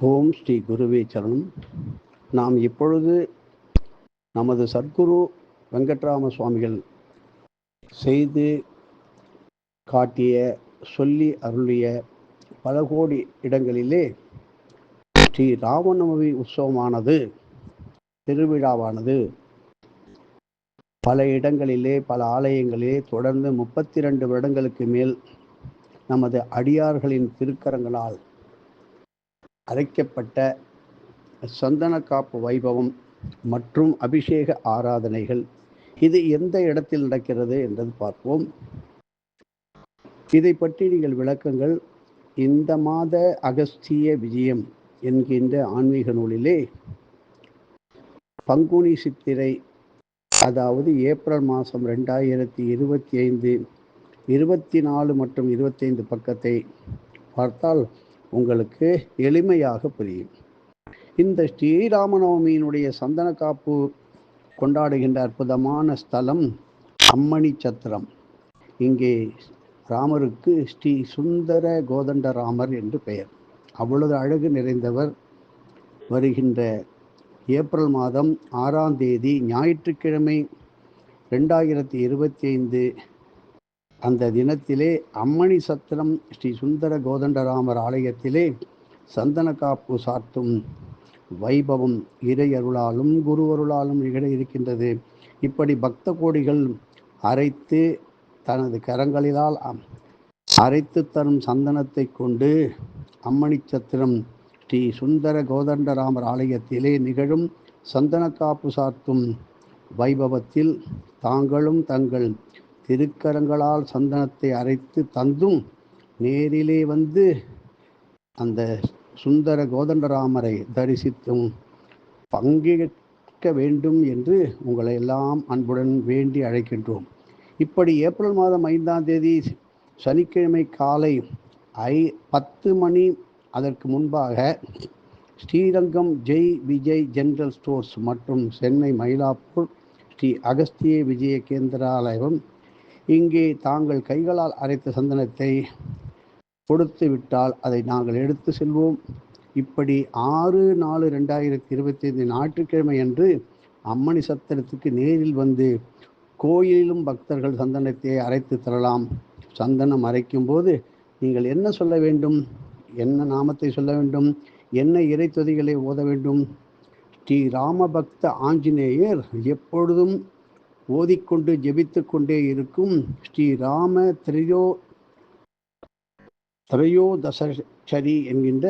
ஓம் ஸ்ரீ குருவே சரணம். நாம் இப்பொழுது நமது சத்குரு வெங்கட்ராம சுவாமிகள் செய்து காட்டிய சொல்லி அருளிய பல கோடி இடங்களிலே ஸ்ரீ ராமநவமி உற்சவமானது திருவிழாவானது பல இடங்களிலே பல ஆலயங்களிலே தொடர்ந்து முப்பத்தி ரெண்டு வருடங்களுக்கு மேல் நமது அடியார்களின் திருக்கரங்களால் அரைக்கப்பட்ட சந்தன காப்பு வைபவம் மற்றும் அபிஷேக ஆராதனைகள். இது எந்த இடத்தில் நடக்கிறது என்றது பார்ப்போம். இதை பற்றி நீங்கள் விளக்கங்கள். இந்த மாத அகஸ்திய விஜயம் என்கின்ற ஆன்மீக நூலிலே பங்குனி சித்திரை அதாவது ஏப்ரல் மாதம் ரெண்டாயிரத்தி இருபத்தி ஐந்து இருபத்தி நாலு மற்றும் இருபத்தைந்து பக்கத்தை பார்த்தால் உங்களுக்கு எளிமையாக புரியும். இந்த ஸ்ரீராமநவமியினுடைய சந்தன காப்பு கொண்டாடுகின்ற அற்புதமான ஸ்தலம் அம்மணி சத்திரம். இங்கே ராமருக்கு ஸ்ரீ சுந்தர கோதண்ட ராமர் என்று பெயர். அவ்வளவு அழகு நிறைந்தவர் வருகின்ற ஏப்ரல் மாதம் ஆறாம் தேதி ஞாயிற்றுக்கிழமை ரெண்டாயிரத்தி இருபத்தி ஐந்து அந்த தினத்திலே அம்மணி சத்திரம் ஸ்ரீ சுந்தர கோதண்டராமர் ஆலயத்திலே சந்தன காப்பு சாத்தும் வைபவம் இறை அருளாலும் குரு அருளாலும் நிகழ இருக்கின்றது. இப்படி பக்த கோடிகள் அரைத்து தனது கரங்களிலால் அரைத்து தரும் சந்தனத்தை கொண்டு அம்மணி சத்திரம் ஸ்ரீ சுந்தர கோதண்டராமர் ஆலயத்திலே நிகழும் சந்தன காப்பு சாத்தும் வைபவத்தில் தாங்களும் தங்கள் திருக்கரங்களால் சந்தனத்தை அரைத்து தந்தும் நேரிலே வந்து அந்த சுந்தர கோதண்டராமரை தரிசித்தும் பங்கேற்க வேண்டும் என்று உங்களை எல்லாம் அன்புடன் வேண்டி அழைக்கின்றோம். இப்படி ஏப்ரல் மாதம் ஐந்தாம் தேதி சனிக்கிழமை காலை ஐ பத்து மணி அதற்கு முன்பாக ஸ்ரீரங்கம் ஜெய் விஜய் ஜெனரல் ஸ்டோர்ஸ் மற்றும் சென்னை மயிலாப்பூர் ஸ்ரீ அகஸ்திய விஜய கேந்திராலயம் இங்கே தாங்கள் கைகளால் அரைத்த சந்தனத்தை கொடுத்து விட்டால் அதை நாங்கள் எடுத்து செல்வோம். இப்படி ஆறு நாலு ரெண்டாயிரத்தி இருபத்தி ஐந்து ஞாயிற்றுக்கிழமை அன்று அம்மணி சத்திரத்துக்கு நேரில் வந்து கோயிலிலும் பக்தர்கள் சந்தனத்தை அரைத்து தரலாம். சந்தனம் அரைக்கும் போது நீங்கள் என்ன சொல்ல வேண்டும்? என்ன நாமத்தை சொல்ல வேண்டும்? என்ன இறை ஓத வேண்டும்? ஸ்ரீ ராமபக்த ஆஞ்சநேயர் எப்பொழுதும் ஓதிக்கொண்டு ஜெபித்து கொண்டே இருக்கும் ஸ்ரீராம திரையோ திரையோதசரி என்கின்ற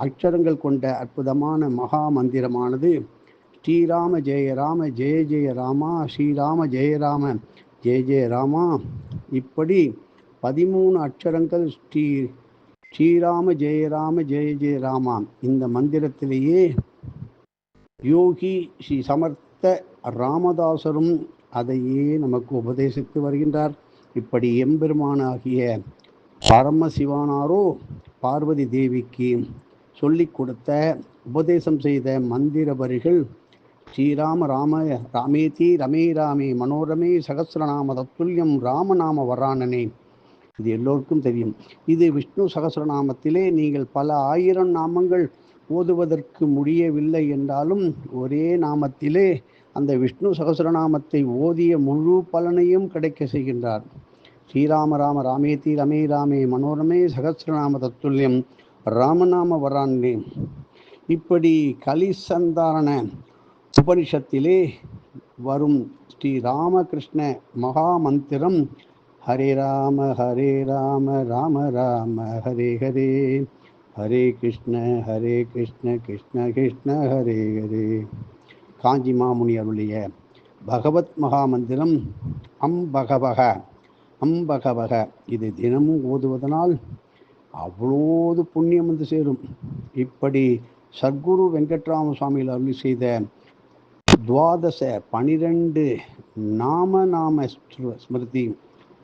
அக்ஷரங்கள் கொண்ட அற்புதமான மகா மந்திரமானது ஸ்ரீராம ஜெய ராம ஜெய ஜெய ராமா ஸ்ரீராம ஜெய ராம ஜெய ஜெய ராமா. இப்படி பதிமூணு அக்ஷரங்கள் ஸ்ரீ ஸ்ரீராம ஜெயராம ஜெய ஜெய ராமா. இந்த மந்திரத்திலேயே யோகி ஸ்ரீ சமர்த்த ராமதாசரும் அதையே நமக்கு உபதேசித்து வருகின்றார். இப்படி எம்பெருமானாகிய பரமசிவானாரோ பார்வதி தேவிக்கு சொல்லிக் கொடுத்த உபதேசம் செய்த மந்திர வரிகள் ஸ்ரீராம ராம ராமேதி ரமே ராமே மனோரமே சகசிரநாம தத்துல்யம் ராமநாம வராணனே இது எல்லோருக்கும் தெரியும். இது விஷ்ணு சகசிரநாமத்திலே நீங்கள் பல ஆயிரம் நாமங்கள் ஓதுவதற்கு முடியவில்லை என்றாலும் ஒரே நாமத்திலே அந்த விஷ்ணு சகசிரநாமத்தை ஓதிய முழு பலனையும் கிடைக்க செய்கின்றார். ஸ்ரீராம ராம ராமேதி ரமே ராமே மனோரமே சகசிரநாம தத்துல்யம் ராமநாம வரான்னே இப்படி கலிசந்தாரண உபனிஷத்திலே வரும் ஸ்ரீ ராமகிருஷ்ண மகா மந்திரம் ஹரே ராம ஹரே ராம ராம ராம ஹரே ஹரே ஹரே கிருஷ்ண ஹரே கிருஷ்ண கிருஷ்ண கிருஷ்ண ஹரே ஹரே. காஞ்சி மாமுனி அருளிய பகவத் மகாமந்திரம் அம்பகவக அம்பகவக இது தினமும் ஓதுவதனால் அவ்வளோது புண்ணியம் வந்து சேரும் இப்படி சத்குரு வெங்கட்ராம சுவாமிகள் அருளி செய்த துவாதச பனிரெண்டு நாம நாம ஸ்மிருதி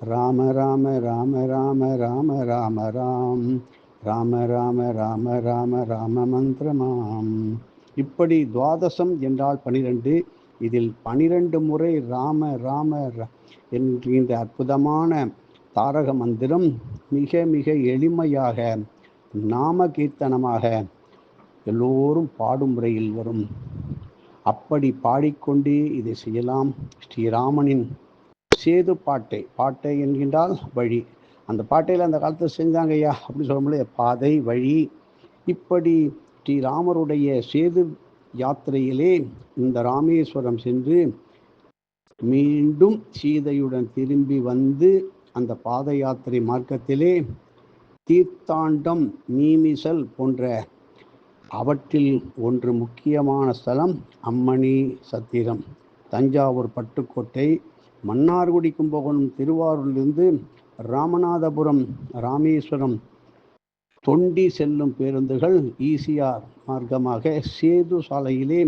ராம ராம ராம ராம ராம ராம ராம் ராம ராம ராம ராம ராம மந்திரமாம் இப்படி துவாதசம் என்றால் பனிரெண்டு. இதில் பனிரெண்டு முறை ராம ராம என்கின்ற அற்புதமான தாரக மந்திரம் மிக மிக எளிமையாக நாம கீர்த்தனமாக எல்லோரும் பாடும் முறையில் வரும். அப்படி பாடிக்கொண்டே இதை செய்யலாம். ஸ்ரீராமனின் சேது பாட்டை பாட்டை என்கின்றால் வழி. அந்த பாட்டையில் அந்த காலத்தில் செஞ்சாங்க ஐயா அப்படின்னு சொல்ல முடியாது பாதை வழி. இப்படி ஸ்ரீராமருடைய சேது யாத்திரையிலே இந்த ராமேஸ்வரம் சென்று மீண்டும் சீதையுடன் திரும்பி வந்து அந்த பாத யாத்திரை மார்க்கத்திலே தீர்த்தாண்டம் மீமிசல் போன்ற அவற்றில் ஒன்று முக்கியமான ஸ்தலம் அம்மணி சத்திரம். தஞ்சாவூர் பட்டுக்கோட்டை மன்னார்குடி கும்பகோணம் திருவாரூரிலிருந்து ராமநாதபுரம் ராமேஸ்வரம் தொண்டி செல்லும் பேருந்துகள் ஈசிஆர் மார்க்கமாக சேது சாலையிலே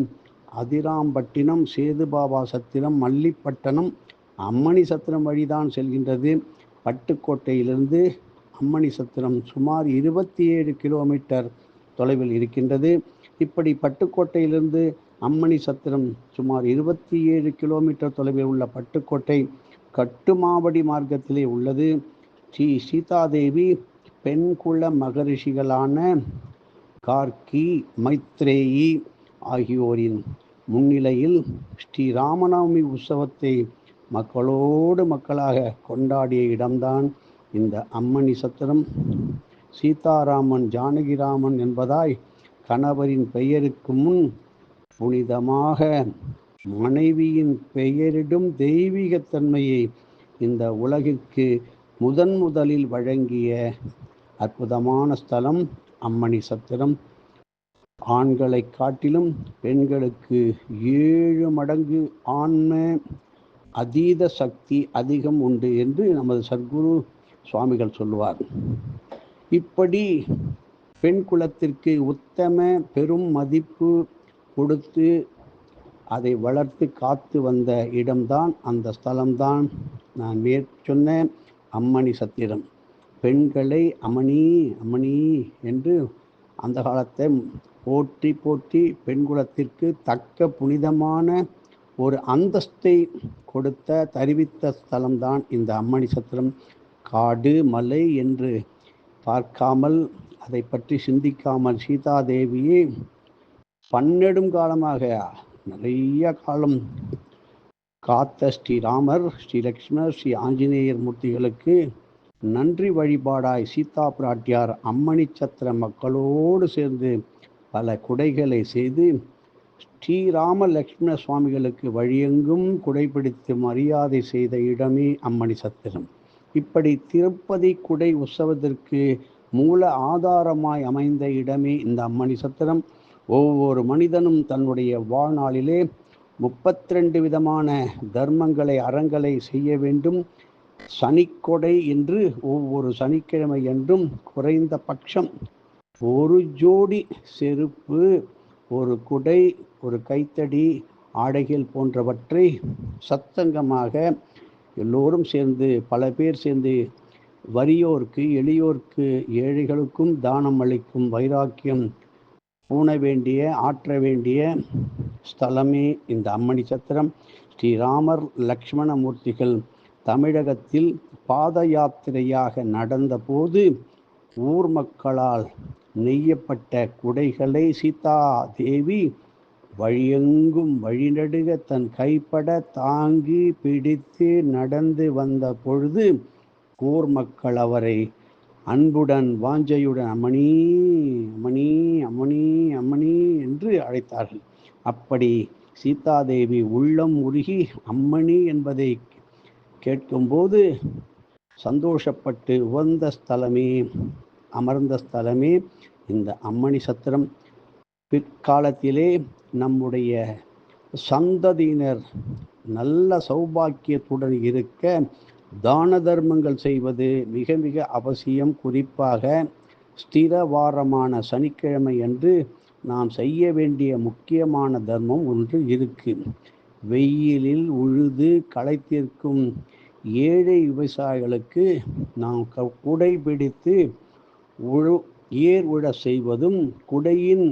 அதிராம்பட்டினம் சேதுபாபா சத்திரம் மல்லிப்பட்டணம் அம்மணி சத்திரம் வழிதான் செல்கின்றது. பட்டுக்கோட்டையிலிருந்து அம்மணி சத்திரம் சுமார் இருபத்தி ஏழு கிலோமீட்டர் தொலைவில் இருக்கின்றது. இப்படி பட்டுக்கோட்டையிலிருந்து அம்மணி சத்திரம் சுமார் இருபத்தி ஏழு கிலோமீட்டர் தொலைவில் உள்ள பட்டுக்கோட்டை கட்டுமாவடி மார்க்கத்திலே உள்ளது. ஸ்ரீ சீதாதேவி பெண்குல மகரிஷிகளான கார்கி மைத்ரேயி ஆகியோரின் முன்னிலையில் ஸ்ரீ ராமநவமி உற்சவத்தை மக்களோடு மக்களாக கொண்டாடிய இடம்தான் இந்த அம்மணி சத்திரம். சீதாராமன் ஜானகிராமன் என்பதாய் கணவரின் பெயருக்கு முன் புனிதமாக மனைவியின் பெயரிடும் தெய்வீகத்தன்மையை இந்த உலகிற்கு முதன் முதலில் வழங்கிய அற்புதமான ஸ்தலம் அம்மணி சத்திரம். ஆண்களை காட்டிலும் பெண்களுக்கு ஏழு மடங்கு ஆன்ம அதீத சக்தி அதிகம் உண்டு என்று நமது சத்குரு சுவாமிகள் சொல்லுவார். இப்படி பெண் குலத்திற்கு உத்தம பெரும் மதிப்பு கொடுத்து அதை வளர்த்து காத்து வந்த இடம்தான் அந்த ஸ்தலம்தான். நான் மேற் சொன்ன அம்மணி சத்திரம். பெண்களை அமணி அம்மணி என்று அந்த காலத்தை போற்றி போற்றி பெண்குலத்திற்கு தக்க புனிதமான ஒரு அந்தஸ்தை கொடுத்த தருவித்த ஸ்தலம்தான் இந்த அம்மணி சத்திரம். காடு மலை என்று பார்க்காமல் அதை பற்றி சிந்திக்காமல் சீதாதேவியை பன்னெடும் காலமாக நிறைய காலம் காத்த ஸ்ரீராமர் ஸ்ரீலக்ஷ்மர் ஸ்ரீ ஆஞ்சநேயர் மூர்த்திகளுக்கு நன்றி வழிபாடாய் சீதா பிராட்டியார் அம்மணி சத்திர மக்களோடு சேர்ந்து பல குடைகளை செய்து ஸ்ரீராம லக்ஷ்மண சுவாமிகளுக்கு வழியெங்கும் குடைபிடித்து மரியாதை செய்த இடமே அம்மணி சத்திரம். இப்படி திருப்பதி குடை உற்சவத்திற்கு மூல ஆதாரமாய் அமைந்த இடமே இந்த அம்மணி சத்திரம். ஒவ்வொரு மனிதனும் தன்னுடைய வாழ்நாளிலே முப்பத்திரெண்டு விதமான தர்மங்களை அறங்களை செய்ய வேண்டும். சனிக்கொடை என்று ஒவ்வொரு சனிக்கிழமை என்றும் குறைந்த பட்சம் ஒரு ஜோடி செருப்பு ஒரு குடை ஒரு கைத்தடி ஆடைகள் போன்றவற்றை சத்தங்கமாக எல்லோரும் சேர்ந்து பல பேர் சேர்ந்து வறியோர்க்கு எளியோர்க்கு ஏழைகளுக்கும் தானம் அளிக்கும் வைராக்கியம் பூண வேண்டிய ஆற்ற வேண்டிய ஸ்தலமே இந்த அம்மணி சத்திரம். ஸ்ரீராமர் லக்ஷ்மணமூர்த்திகள் தமிழகத்தில் பாத யாத்திரையாக நடந்தபோது ஊர் மக்களால் நெய்யப்பட்ட குடைகளை சீதா தேவி வழியெங்கும் வழிநடுக தன் கைப்பட தாங்கி பிடித்து நடந்து வந்த பொழுது கூர் மக்கள் அவரை அன்புடன் வாஞ்சையுடன் அம்மணி அம்மணி அம்மணி அம்மணி என்று அழைத்தார்கள். அப்படி சீதாதேவி உள்ளம் உருகி அம்மணி என்பதை கேட்கும்போது சந்தோஷப்பட்டு உகந்த ஸ்தலமே அமர்ந்த ஸ்தலமே இந்த அம்மணி சத்திரம். பிற்காலத்திலே நம்முடைய சந்ததியினர் நல்ல சௌபாக்கியத்துடன் இருக்க தான தர்மங்கள் செய்வது மிக மிக அவசியம். குறிப்பாக ஸ்திரவாரமான சனிக்கிழமை அன்று நாம் செய்ய வேண்டிய முக்கியமான தர்மம் ஒன்று இருக்கு. வெயிலில் உழுது களைத்திருக்கும் ஏழை விவசாயிகளுக்கு நாம் குடை பிடித்து உழு ஏர் உழ செய்வதும் குடையின்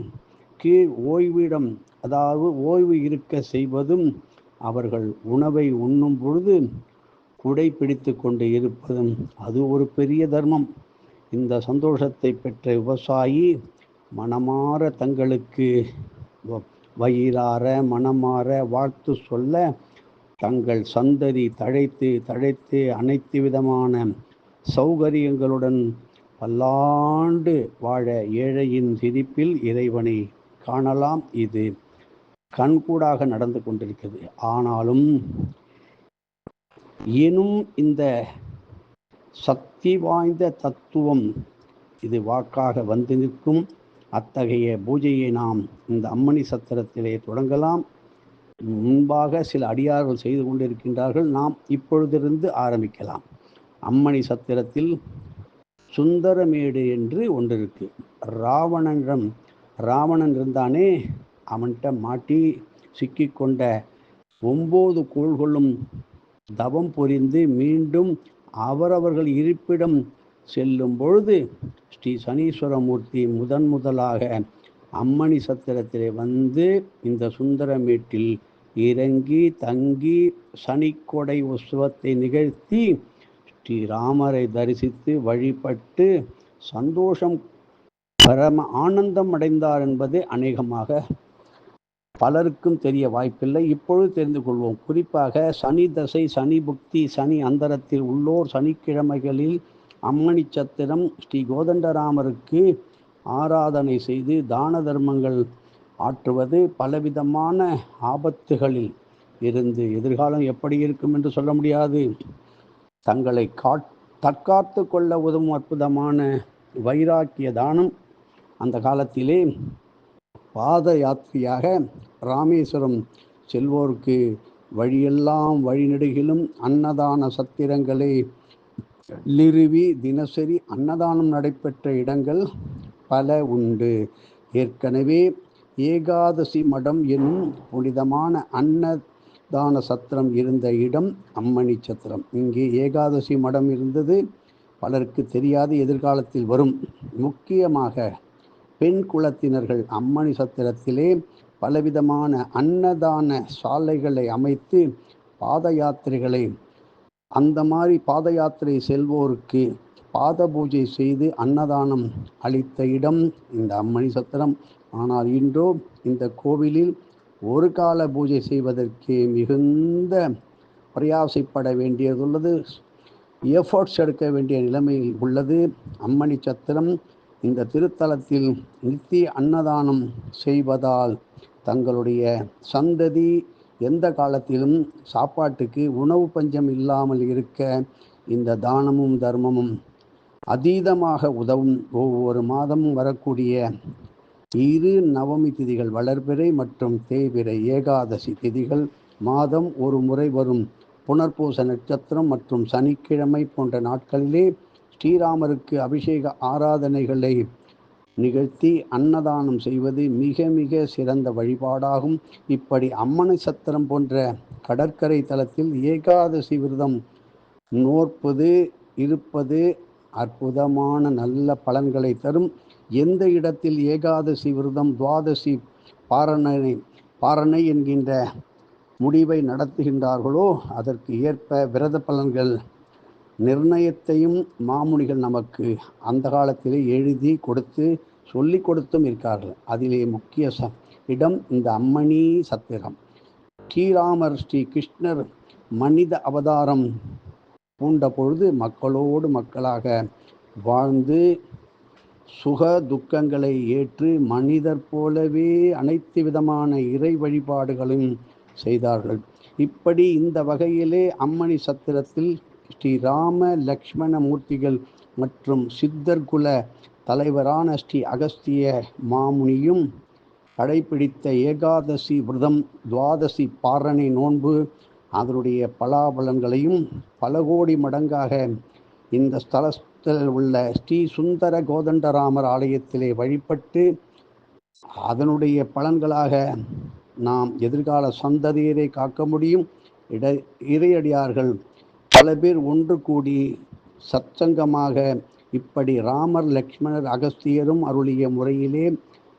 கீழ் ஓய்விடம் அதாவது ஓய்வு இருக்க செய்வதும் அவர்கள் உணவை உண்ணும் பொழுது குடை பிடித்து கொண்டு இருப்பதும் அது ஒரு பெரிய தர்மம். இந்த சந்தோஷத்தை பெற்ற விவசாயி மனமாற தங்களுக்கு வயிறார மனமாற வாழ்த்து சொல்ல தங்கள் சந்ததி தழைத்து தழைத்து அனைத்து விதமான சௌகரியங்களுடன் பல்லாண்டு வாழ ஏழையின் சிரிப்பில் இறைவனை காணலாம் இது. கண்கூடாக நடந்து கொண்டிருக்கிறது. ஆனாலும் எனும் இந்த சக்தி வாய்ந்த தத்துவம் இது வாக்காக வந்து நிற்கும். அத்தகைய பூஜையை நாம் இந்த அம்மணி சத்திரத்திலே தொடங்கலாம். முன்பாக சில அடியார்கள் செய்து கொண்டிருக்கின்றார்கள். நாம் இப்பொழுதிருந்து ஆரம்பிக்கலாம். அம்மணி சத்திரத்தில் சுந்தரமேடு என்று ஒன்று இருக்கு. ராவணனிடம் ராவணன் இருந்தானே அவன்கிட்ட மாட்டி சிக்கிக்கொண்ட ஒம்பது கோள்களும் தவம் புரிந்து மீண்டும் அவரவர்கள் இருப்பிடம் செல்லும் பொழுது ஸ்ரீ சனீஸ்வரமூர்த்தி முதன் முதலாக அம்மணி சத்திரத்திலே வந்து இந்த சுந்தரமேட்டில் இறங்கி தங்கி சனிக்கொடை உற்சவத்தை நிகழ்த்தி ஸ்ரீராமரை தரிசித்து வழிபட்டு சந்தோஷம் பரம ஆனந்தம் அடைந்தார் என்பது அநேகமாக பலருக்கும் தெரிய வாய்ப்பில்லை. இப்பொழுது தெரிந்து கொள்வோம். குறிப்பாக சனி தசை சனி புக்தி சனி அந்தரத்தில் உள்ளோர் சனிக்கிழமைகளில் அம்மணி சத்திரம் ஸ்ரீ கோதண்டராமருக்கு ஆராதனை செய்து தான தர்மங்கள் ஆற்றுவது பலவிதமான ஆபத்துகளில் இருந்து எதிர்காலம் எப்படி இருக்கும் என்று சொல்ல முடியாது. தங்களை காட் தற்காத்து கொள்ள உதவும் அற்புதமான வைராக்கிய தானம் அந்த காலத்திலே பாத யாத்திரையாக ராமேஸ்வரம் செல்வோருக்கு வழியெல்லாம் வழிநெடுகிலும் அன்னதான சத்திரங்களை லிருவி தினசரி அன்னதானம் நடைபெற்ற இடங்கள் பல உண்டு. ஏற்கனவே ஏகாதசி மடம் என்னும் புனிதமான அன்னதான சத்திரம் இருந்த இடம் அம்மணி சத்திரம். இங்கே ஏகாதசி மடம் இருந்தது பலருக்கு தெரியாது எதிர்காலத்தில் வரும். முக்கியமாக பெண் குலத்தினர்கள் அம்மணி சத்திரத்திலே பலவிதமான அன்னதான சாலைகளை அமைத்து பாத யாத்திரைகளை அந்த மாதிரி பாத யாத்திரை செல்வோருக்கு பாத பூஜை செய்து அன்னதானம் அளித்த இடம் இந்த அம்மணி சத்திரம். ஆனால் இன்றோ இந்த கோவிலில் ஒரு கால பூஜை செய்வதற்கு மிகுந்த பிரயாசைப்பட வேண்டியதுள்ளது. எஃபர்ட்ஸ் எடுக்க வேண்டிய நிலைமையில் உள்ளது. அம்மணி சத்திரம் இந்த திருத்தலத்தில் நித்திய அன்னதானம் செய்வதால் தங்களுடைய சந்ததி எந்த காலத்திலும் சாப்பாட்டுக்கு உணவு பஞ்சம் இல்லாமல் இருக்க இந்த தானமும் தர்மமும் அதீதமாக உதவும். ஒவ்வொரு மாதமும் வரக்கூடிய இரு நவமி திதிகள் வளர்பிறை மற்றும் தேய்பிறை ஏகாதசி திதிகள் மாதம் ஒரு முறை வரும். புனர்பூச நட்சத்திரம் மற்றும் சனிக்கிழமை போன்ற நாட்களிலே ஸ்ரீராமருக்கு அபிஷேக ஆராதனைகளை நிகழ்த்தி அன்னதானம் செய்வது மிக மிக சிறந்த வழிபாடாகும். இப்படி அம்மனை சத்திரம் போன்ற கடற்கரை தலத்தில் ஏகாதசி விரதம் நோற்பது இருப்பது அற்புதமான நல்ல பலன்களை தரும். எந்த இடத்தில் ஏகாதசி விரதம் துவாதசி பாரணை பாரணை என்கின்ற முடிவை நடத்துகின்றார்களோ அதற்கு ஏற்ப விரத பலன்கள் நிர்ணயத்தையும் மாமுனிகள் நமக்கு அந்த காலத்திலே எழுதி கொடுத்து சொல்லி கொடுத்தும் இருக்கார்கள். அதிலே முக்கிய ச இடம் இந்த அம்மணி சத்திரம். ஸ்ரீராமர் ஸ்ரீ கிருஷ்ணர் மனித அவதாரம் பூண்ட பொழுது மக்களோடு மக்களாக வாழ்ந்து சுக துக்கங்களை ஏற்று மனிதர் போலவே அனைத்து விதமான இறை வழிபாடுகளையும் செய்தார்கள். இப்படி இந்த வகையிலே அம்மணி சத்திரத்தில் ஸ்ரீ ராம லக்ஷ்மண மூர்த்திகள் மற்றும் சித்தர் குல தலைவரான ஸ்ரீ அகஸ்திய மாமுனியும் கடைபிடித்த ஏகாதசி விரதம் துவாதசி பாரணை நோன்பு அதனுடைய பலாபலன்களையும் பல கோடி மடங்காக இந்த ஸ்தலத்தில் உள்ள ஸ்ரீ சுந்தர கோதண்டராமர் ஆலயத்திலே வழிபட்டு அதனுடைய பலன்களாக நாம் எதிர்கால சந்ததியரை காக்க முடியும். இட இறையடியார்கள் பல பேர் ஒன்று கூடி சத்சங்கமாக இப்படி ராமர் லக்ஷ்மணர் அகஸ்தியரும் அருளிய முறையிலே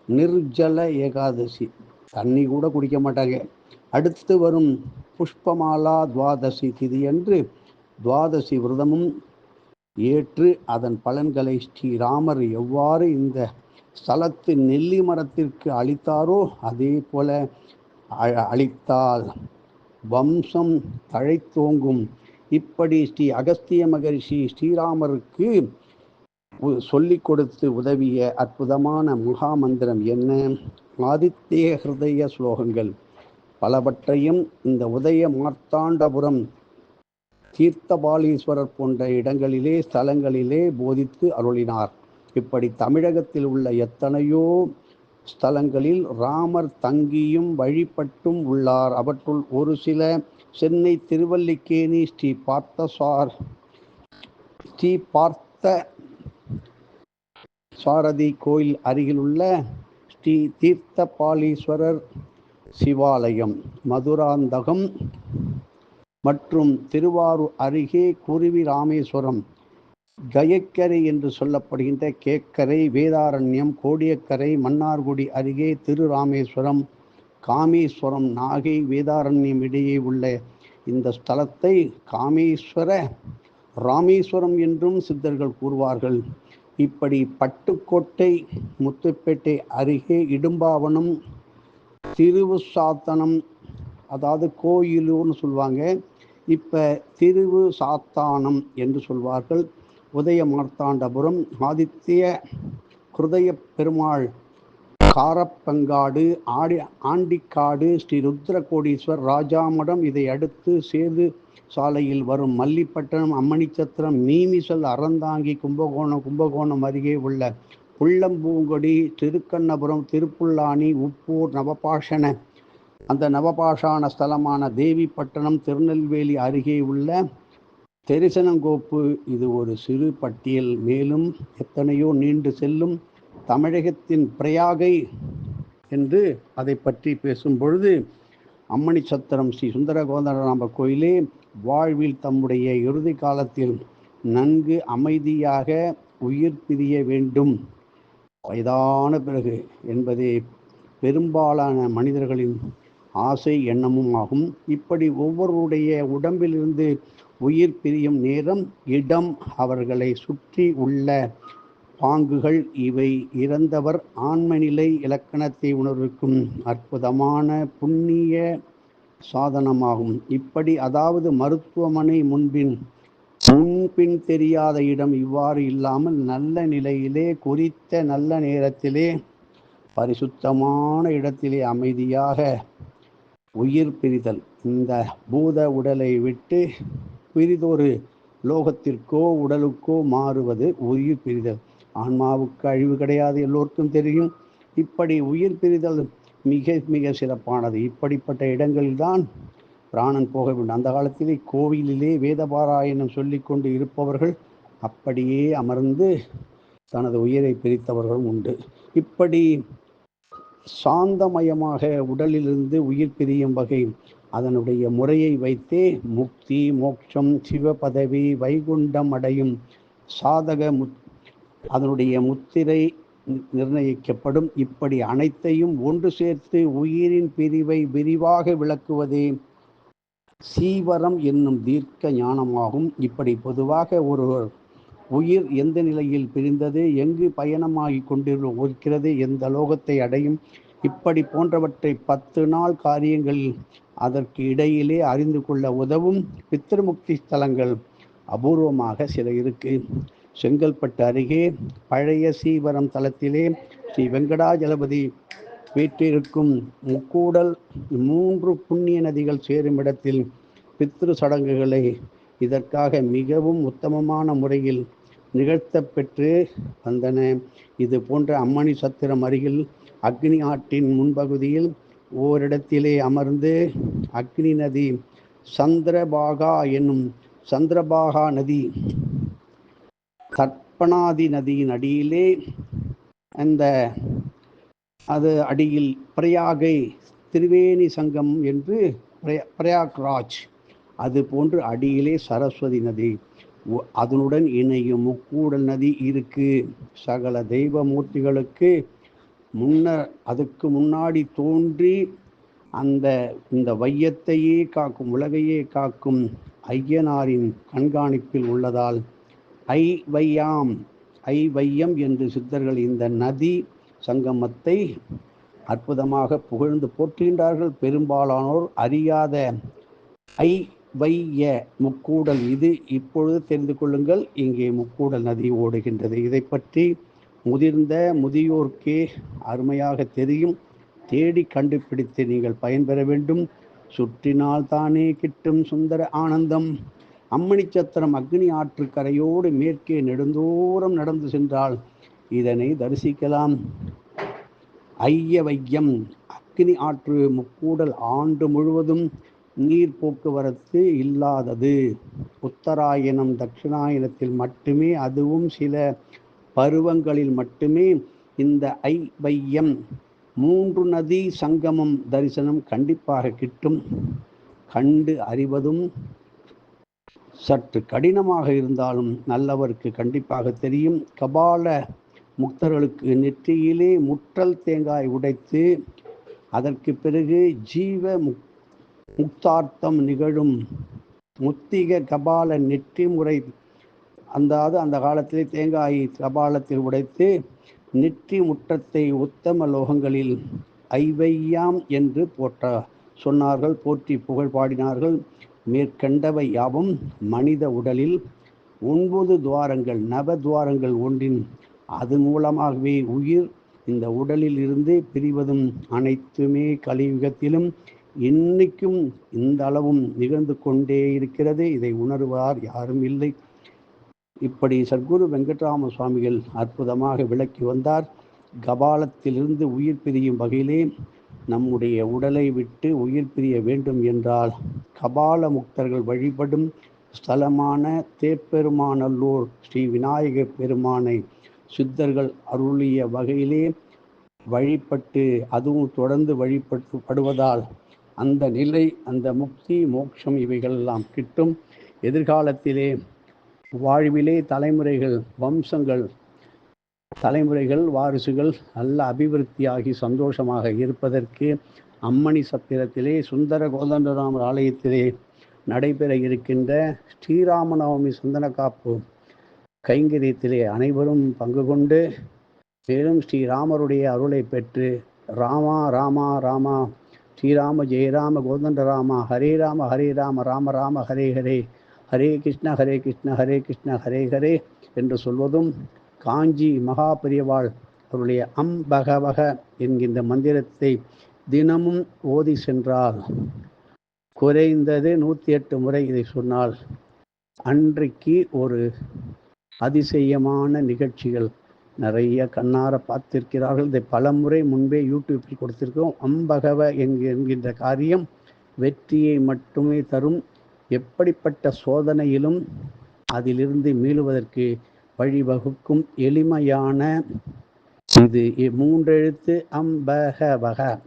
நிர்ஜல ஏகாதசி. தண்ணி கூட குடிக்க மாட்டாங்க. அடுத்து வரும் புஷ்பமாலா துவாதசி திதி என்று துவாதசி விரதமும் ஏற்று அதன் பலன்களை ஸ்ரீராமர் எவ்வாறு இந்த ஸ்தலத்து நெல்லி மரத்திற்கு அளித்தாரோ அதே போல அளித்தால் வம்சம் தழைத்தோங்கும் இப்படி ஸ்ரீ அகஸ்திய மகரிஷி ஸ்ரீராமருக்கு சொல்லிக் கொடுத்து உதவிய அற்புதமான முகாமந்திரம் என்ன? ஆதித்ய ஹிருதய ஸ்லோகங்கள். பலவற்றையும் இந்த உதய மார்த்தாண்டபுரம் தீர்த்தபாலீஸ்வரர் போன்ற இடங்களிலே ஸ்தலங்களிலே போதித்து அருளினார். இப்படி தமிழகத்தில் உள்ள எத்தனையோ ஸ்தலங்களில் ராமர் தங்கியும் வழிபட்டும் உள்ளார். அவற்றுள் ஒரு சில சென்னை திருவல்லிக்கேணி ஸ்ரீ பார்த்தசார் ஸ்ரீ பார்த்த சாரதி கோயில் அருகிலுள்ள ஸ்ரீ தீர்த்தபாலீஸ்வரர் சிவாலயம் மதுராந்தகம் மற்றும் திருவாரூர் அருகே குருவி ராமேஸ்வரம் கயக்கரை என்று சொல்லப்படுகின்ற கேக்கரை வேதாரண்யம் கோடியக்கரை மன்னார்குடி அருகே திருராமேஸ்வரம் காமேஸ்வரம் நாகை வேதாரண்யம் இடையே உள்ள இந்த ஸ்தலத்தை காமேஸ்வர ராமேஸ்வரம் என்றும் சித்தர்கள் கூறுவார்கள். இப்படி பட்டுக்கோட்டை முத்துப்பேட்டை அருகே இடும்பாவனம் திருவுசாத்தனம் அதாவது கோயிலூர்னு சொல்லுவாங்க இப்போ திருவு சாத்தானம் என்று சொல்வார்கள். உதய மார்த்தாண்டபுரம் ஆதித்ய ஹிருதய பெருமாள் காரப்பங்காடு ஆடி ஆண்டிக்காடு ஸ்ரீ ருத்ரகோடீஸ்வர் ராஜாமடம் இதை அடுத்து சேது சாலையில் வரும் மல்லிப்பட்டினம் அம்மணிச்சத்திரம் மீமிசல் அறந்தாங்கி கும்பகோணம் கும்பகோணம் அருகே உள்ள புள்ளம்பூங்கொடி திருக்கண்ணபுரம் திருப்புல்லானி உப்பூர் நவபாஷண அந்த நவபாஷான ஸ்தலமான தேவிப்பட்டினம் திருநெல்வேலி அருகே உள்ள தெரிசனங்கோப்பு. இது ஒரு சிறு பட்டியல். மேலும் எத்தனையோ நீண்டு செல்லும் தமிழகத்தின் பிரயாகை என்று அதை பற்றி பேசும் பொழுது அம்மணி சத்திரம் ஸ்ரீ சுந்தர கோதண்டராம கோயிலே வாழ்வில் தம்முடைய இறுதி காலத்தில் நன்கு அமைதியாக உயிர் பிரிய வேண்டும். வயதான பிறகு என்பதே பெரும்பாலான மனிதர்களின் ஆசை எண்ணமும் ஆகும். இப்படி ஒவ்வொருடைய உடம்பிலிருந்து உயிர் பிரியும் நேரம் இடம் அவர்களை சுற்றி உள்ள பாங்குகள் இவை இறந்தவர் ஆண்மநிலை இலக்கணத்தை உணர்விக்கும் அற்புதமான புண்ணிய சாதனமாகும். இப்படி அதாவது மருத்துவமனை முன்பின் முன்பின் தெரியாத இடம் இவ்வாறு இல்லாமல் நல்ல நிலையிலே குறித்த நல்ல நேரத்திலே பரிசுத்தமான இடத்திலே அமைதியாக உயிர் பிரிதல். இந்த பூத உடலை விட்டு பிரிதொரு லோகத்திற்கோ உடலுக்கோ மாறுவது உயிர் பிரிதல். ஆன்மாவுக்கு அழிவு கிடையாது எல்லோருக்கும் தெரியும். இப்படி உயிர் பிரிதல் மிக மிக சிறப்பானது. இப்படிப்பட்ட இடங்களில்தான் பிராணன் போக வேண்டும். அந்த காலத்திலே கோவிலிலே வேதபாராயணம் சொல்லிக்கொண்டு இருப்பவர்கள் அப்படியே அமர்ந்து தனது உயிரை பிரித்தவர்களும் உண்டு. இப்படி சாந்தமயமாக உடலிலிருந்து உயிர் பிரியும் வகை அதனுடைய முறையை வைத்தே முக்தி மோட்சம் சிவபதவி வைகுண்டம் அடையும் சாதக முத் அதனுடைய முத்திரை நிர்ணயிக்கப்படும். இப்படி அனைத்தையும் ஒன்று சேர்த்து உயிரின் பிரிவை விரிவாக விளக்குவதே சீவரம் என்னும் தீர்க்க ஞானமாகும். இப்படி பொதுவாக ஒருவர் உயிர் எந்த நிலையில் பிரிந்தது எங்கு பயணமாகி கொண்டிருக்கிறது எந்த லோகத்தை அடையும் இப்படி போன்றவற்றை பத்து நாள் காரியங்களில் அதற்கு இடையிலே அறிந்து கொள்ள உதவும். பித்திருமுக்தி ஸ்தலங்கள் அபூர்வமாக சில இருக்கு. செங்கல்பட்டு அருகே பழைய சீவரம் தலத்திலே ஸ்ரீ வெங்கடாஜலபதி வீற்றிருக்கும் முக்கூடல் மூன்று புண்ணிய நதிகள் சேரும் இடத்தில் பித்ரு சடங்குகளை இதற்காக மிகவும் உத்தமமான முறையில் நிகழ்த்த பெற்று வந்தன. இது போன்ற அம்மணி சத்திரம் அருகில் அக்னி ஆற்றின் முன்பகுதியில் ஓரிடத்திலே அமர்ந்து அக்னி நதி சந்திரபாகா என்னும் சந்திரபாகா நதி கற்பனாதி நதியின் அடியிலே அந்த அது அடியில் பிரயாகை திரிவேணி சங்கம் என்று பிரயாக்ராஜ் அது போன்று அடியிலே சரஸ்வதி நதி. அதனுடன் இணையும் முக்கூடல் நதி இருக்கு. சகல தெய்வ மூர்த்திகளுக்கு முன்னர் அதுக்கு முன்னாடி தோன்றி அந்த இந்த வையத்தையே காக்கும் உலகையே காக்கும் ஐயனாரின் கண்காணிப்பில் உள்ளதால் ஐ வையாம் ஐ வையம் என்று சித்தர்கள் இந்த நதி சங்கமத்தை அற்புதமாக புகழ்ந்து போற்றுகின்றார்கள். பெரும்பாலானோர் அறியாத ஐ வைய முக்கூடல் இது. இப்பொழுது தெரிந்து கொள்ளுங்கள் இங்கே முக்கூடல் நதி ஓடுகின்றது. இதை பற்றி முதிர்ந்த முதியோர்க்கே அருமையாக தெரியும். தேடி கண்டுபிடித்து நீங்கள் பயன்பெற வேண்டும். சுற்றினால் தானே கிட்டும் சுந்தர ஆனந்தம். அம்மணி சத்திரம் அக்னி ஆற்று கரையோடு மேற்கே நெடுந்தோறும் நடந்து சென்றால் இதனை தரிசிக்கலாம். ஐய வையம் அக்னி ஆற்று முக்கூடல் ஆண்டு முழுவதும் நீர் போக்குவரத்து இல்லாதது. உத்தராயணம் தட்சிணாயணத்தில் மட்டுமே அதுவும் சில பருவங்களில் மட்டுமே இந்த ஐ வையம் மூன்று நதி சங்கமம் தரிசனம் கண்டிப்பாக கிட்டும். கண்டு அறிவதும் சற்று கடினமாக இருந்தாலும் நல்லவருக்கு கண்டிப்பாக தெரியும். கபால முக்தர்களுக்கு நெற்றியிலே முற்றல் தேங்காய் உடைத்து அதற்கு பிறகு ஜீவ முக் முக்தார்த்தம் நிகழும். முத்திக கபால நெற்றி முறை அந்தாவது அந்த காலத்திலே தேங்காயை கபாலத்தில் உடைத்து நெற்றி முற்றத்தை உத்தம லோகங்களில் ஐவையாம் என்று போற்ற சொன்னார்கள் போற்றி புகழ் பாடினார்கள். மேற்கண்டவை யாவும் மனித உடலில் ஒன்பது துவாரங்கள் நவ துவாரங்கள் ஒன்றின் அது மூலமாகவே உயிர் இந்த உடலில் இருந்து பிரிவதும் அனைத்துமே கலியுகத்திலும் இன்னைக்கும் இந்த அளவும் நிகழ்ந்து கொண்டே இருக்கிறது. இதை உணர்வார் யாரும் இல்லை. இப்படி சர்க்குரு வெங்கட்ராம சுவாமிகள் அற்புதமாக விளக்கி வந்தார். கபாலத்திலிருந்து உயிர் பிரியும் வகையிலே நம்முடைய உடலை விட்டு உயிர் பிரிய வேண்டும் என்றால் கபால முக்தர்கள் வழிபடும் ஸ்தலமான தேப்பெருமானல்லூர் ஸ்ரீ விநாயக பெருமானை சித்தர்கள் அருளிய வகையிலே வழிபட்டு அதுவும் தொடர்ந்து வழிபட்டு படுவதால் அந்த நிலை அந்த முக்தி மோட்சம் இவைகளெல்லாம் கிட்டும். எதிர்காலத்திலே வாழ்விலே தலைமுறைகள் வம்சங்கள் தலைமுறைகள் வாரிசுகள் நல்ல அபிவிருத்தியாகி சந்தோஷமாக இருப்பதற்கு அம்மணி சத்திரத்திலே சுந்தர கோதண்டராமர் ஆலயத்திலே நடைபெற இருக்கின்ற ஸ்ரீராமநவமி சந்தனக்காப்பு கைங்கரியத்திலே அனைவரும் பங்கு கொண்டு மேலும் ஸ்ரீராமருடைய அருளை பெற்று ராமா ராமா ராமா ஸ்ரீராம ஜெயராம கோதண்ட ராமா ஹரே ராம ஹரே ராம ராம ராம ஹரே ஹரே ஹரே கிருஷ்ண ஹரே கிருஷ்ண ஹரே கிருஷ்ண ஹரே ஹரே என்று சொல்வதும் காஞ்சி மகாபெரியவாள் அவருடைய அம்பகவக என்கின்ற மந்திரத்தை தினமும் ஓதி சென்றால் குறைந்தது நூற்றி எட்டு முறை இதை சொன்னால் அன்றைக்கு ஒரு அதிசயமான நிகழ்ச்சிகள் நிறைய கண்ணார பார்த்திருக்கிறார்கள். இதை பல முறை முன்பே யூடியூப்பில் கொடுத்திருக்கோம். அம்பகவ என்கின்ற காரியம் வெற்றியை மட்டுமே தரும். எப்படிப்பட்ட சோதனையிலும் அதிலிருந்து மீளுவதற்கு வழிவகுக்கும் எளிமையான இது. மூன்றெழுத்து அம்பகவக.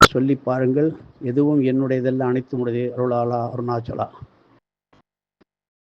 சொல்லி பாருங்கள். எதுவும் என்னுடையதெல்லாம் அனைத்து உடையது. அருளாலா அருணாச்சலா.